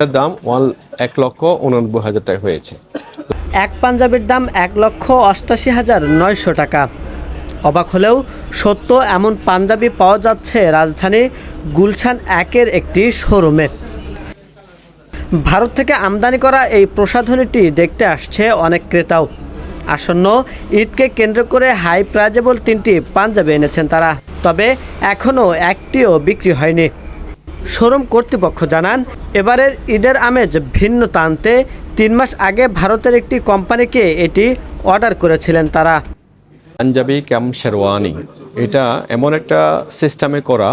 এটার দাম ওয়ান এক লক্ষ উননব্বই হাজার টাকা হয়েছে। এক পাঞ্জাবির দাম এক লক্ষ অষ্টাশি হাজার নয়শো টাকা। অবাক হলেও সত্য, এমন পাঞ্জাবি পাওয়া যাচ্ছে রাজধানী গুলশান একের একটি শোরুমে। ভারত থেকে আমদানি করা এই প্রসাধনীটি দেখতে আসছে অনেক ক্রেতাও। আসন্ন ঈদকে কেন্দ্র করে হাই প্রাইজেবল তিনটি পাঞ্জাবি এনেছেন তারা, তবে এখনও একটিও বিক্রি হয়নি। শোরুম কর্তৃপক্ষ জানান, এবারের ঈদের আমেজ ভিন্ন টানতে তিন মাস আগে ভারতের একটি কোম্পানিকে এটি অর্ডার করেছিলেন তারা। পাঞ্জাবি ক্যাম শেরওয়ানি। এটা এমন একটা সিস্টেমে করা,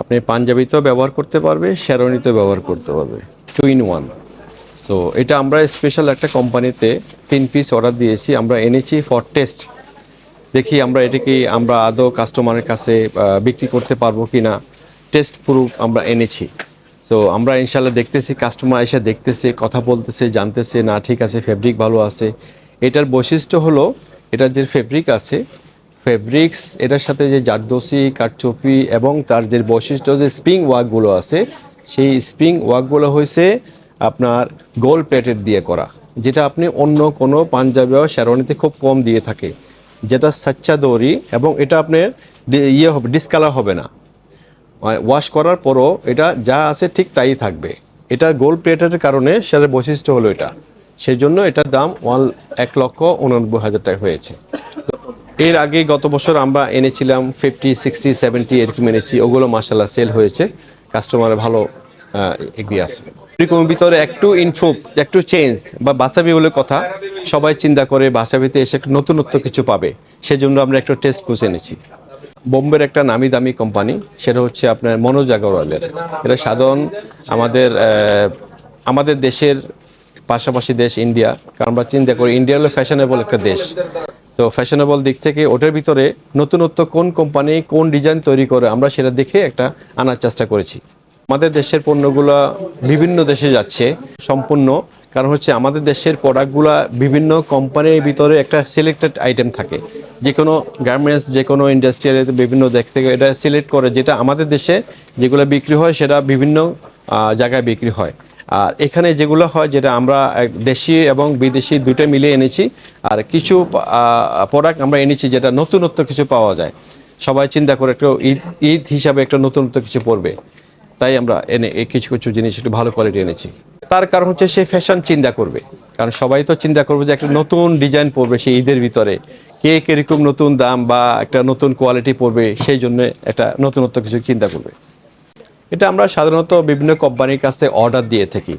আপনি পাঞ্জাবিতেও ব্যবহার করতে পারবে শেরওয়ানিতেও ব্যবহার করতে পারবে। Two in one. সো এটা আমরা স্পেশাল একটা কোম্পানিতে তিন পিস অর্ডার দিয়েছি, আমরা এনেছি ফর টেস্ট দেখি আমরা এটাকে আমরা আদৌ কাস্টমারের কাছে বিক্রি করতে পারব কি না টেস্ট প্রুফ আমরা এনেছি। সো আমরা ইনশাল্লাহ দেখতেছি কাস্টমার এসে দেখতেছে, কথা বলতেছে, জানতেছে, না, ঠিক আছে ফেব্রিক ভালো আছে। এটার বৈশিষ্ট্য হলো, এটার যে ফেব্রিক আছে ফেব্রিক্স এটার সাথে যে জারদোসি কাঠচপি এবং তার যে বৈশিষ্ট্য যে স্প্রিং ওয়ার্কগুলো আছে, সেই স্প্রিং ওয়ার্কগুলো হয়েছে আপনার গোল প্লেটেড দিয়ে করা, যেটা আপনি অন্য কোনো পাঞ্জাবি বা শেরওয়ানিতে খুব কম দিয়ে থাকে। যেটা সাচ্চা দড়ি এবং এটা আপনার ইয়ে হবে ডিসকালার হবে না। ওয়াশ করার পরও এটা যা আছে ঠিক তাই থাকবে। এটা গোল্ড প্লেটের কারণে সেটার বৈশিষ্ট্য হলো এটা। সেই জন্য এটার দাম ওয়ান এক লক্ষ উননব্বই হাজার টাকা হয়েছে। এর আগে গত বছর আমরা এনেছিলাম ফিফটি সিক্সটি সেভেন্টি এরকম এনেছি, ওগুলো মাসাল্লাহ সেল হয়েছে। কাস্টমার ভালো এগিয়ে আছে। ভিতরে একটু ইনফ্রুভ একটু চেঞ্জ বা বাসাবি বলে কথা, সবাই চিন্তা করে বাসাবিতে এসে নতুনত্ব কিছু পাবে। সেজন্য আমরা একটু টেস্ট পুষ এনেছি। বোম্বের একটা নামি দামি কোম্পানি, সেটা হচ্ছে আপনার মনোজ আগরওয়ালের। এটা সাধারণ আমাদের আমাদের দেশের পাশাপাশি দেশ ইন্ডিয়া। কারণ আমরা চিন্তা করি, ইন্ডিয়া হলো ফ্যাশনেবল একটা দেশ। তো ফ্যাশনেবল দিক থেকে ওটার ভিতরে নতুনত্ব কোন কোম্পানি কোন ডিজাইন তৈরি করে, আমরা সেটা দেখে একটা আনার চেষ্টা করেছি। আমাদের দেশের পণ্যগুলো বিভিন্ন দেশে যাচ্ছে, সম্পূর্ণ। কারণ হচ্ছে আমাদের দেশের প্রোডাক্টগুলো বিভিন্ন কোম্পানির ভিতরে একটা সিলেক্টেড আইটেম থাকে। যে কোনো গার্মেন্টস যে কোনো ইন্ডাস্ট্রিয়াল বিভিন্ন দিক থেকে এটা সিলেক্ট করে, যেটা আমাদের দেশে যেগুলো বিক্রি হয় সেটা বিভিন্ন জায়গায় বিক্রি হয়। আর এখানে যেগুলো হয়, যেটা আমরা দেশি এবং বিদেশি দুটো মিলিয়ে এনেছি, আর কিছু প্রোডাক্ট আমরা এনেছি যেটা নতুনত্ব কিছু পাওয়া যায়। সবাই চিন্তা করে একটু ঈদ ঈদ হিসাবে একটা নতুনত্ব কিছু পড়বে। তাই আমরা এনে কিছু কিছু জিনিস একটু ভালো কোয়ালিটি এনেছি। তার কারণ হচ্ছে সে ফ্যাশন চিন্তা করবে। কারণ সবাই তো চিন্তা করবে যে একটা নতুন ডিজাইন পড়বে সেই ঈদের ভিতরে। কে কীরকম নতুন দাম বা একটা নতুন কোয়ালিটি পড়বে সেই জন্য একটা নতুনত্ব কিছু চিন্তা করবে। এটা আমরা সাধারণত বিভিন্ন কোম্পানির কাছে অর্ডার দিয়ে থাকি।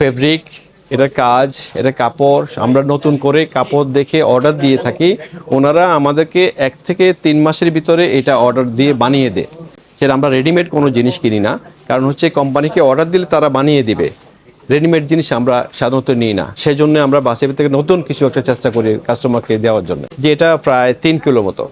ফেব্রিক এটা কাজ, এটা কাপড়, আমরা নতুন করে কাপড় দেখে অর্ডার দিয়ে থাকি। ওনারা আমাদেরকে এক থেকে তিন মাসের ভিতরে এটা অর্ডার দিয়ে বানিয়ে দেয়। সেটা আমরা রেডিমেড কোনো জিনিস কিনি না। কারণ হচ্ছে কোম্পানিকে অর্ডার দিলে তারা বানিয়ে দিবে। রেডিমেড জিনিস আমরা সাধারণত নিই না। সেই জন্য আমরা বাসে থেকে নতুন কিছু একটা চেষ্টা করি কাস্টমারকে দেওয়ার জন্য। যে এটা প্রায় তিন কিলো মতো।